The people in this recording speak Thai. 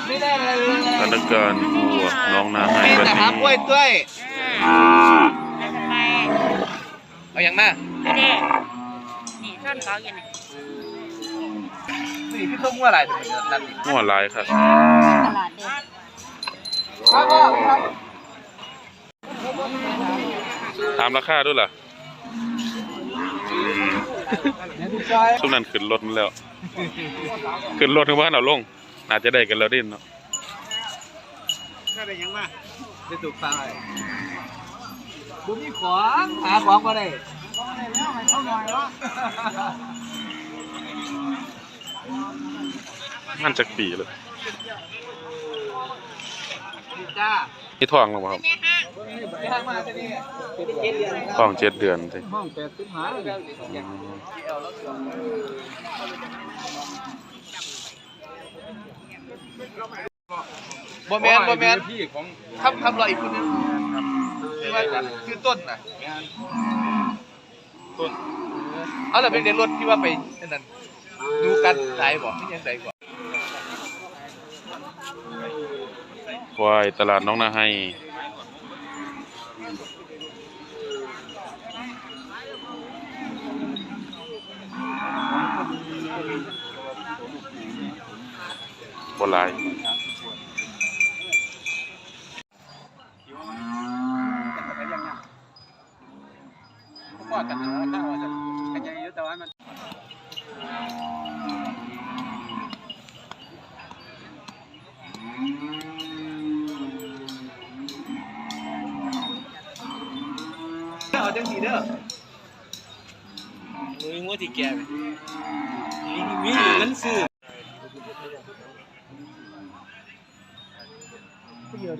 สถานการณ์วัวน้องนาให้มีวันแต่หานี้กล้วยด้วยแล้วทำไมเอาอย่างมาอันนี้นี่ท่อนเขาอยู่นี่นี่พี่ต้องมั่วอะไรถึงนั่นนี่หัวหลายครับตลาดเด็กครับพ่อครับถามราคาด้วยล่ะอืมเนี่ยพี่ชายช่วงนั้นขึ้นรถมาแล้ว ขึ้นรถถึงบ้านเอาลง น่าจะได้กันแล้วเด่นเนาะก็ได้ยังมาได้ถูกตายบุมีของหาของมาได้มันจักปีเลยจ้านี่ทองหรือเปล่าครับไม่ทางมาที่นี่เจ็ดเดือนทองเจ็ดเดือนสิห้องแปดสิบห้า บ่แมนบ่แมนพี่ของทำทำรออีกคนนึงที่ว่าคือต้นน่ะต้นเอาแต่เป็นเด็กรถที่ว่าไปนั่นนั่นดูกันสายบ่ที่ยังไงบ่ควายตลาดน้องนาให้ บหลายก็ตัดหัวหน้าว่ Punya.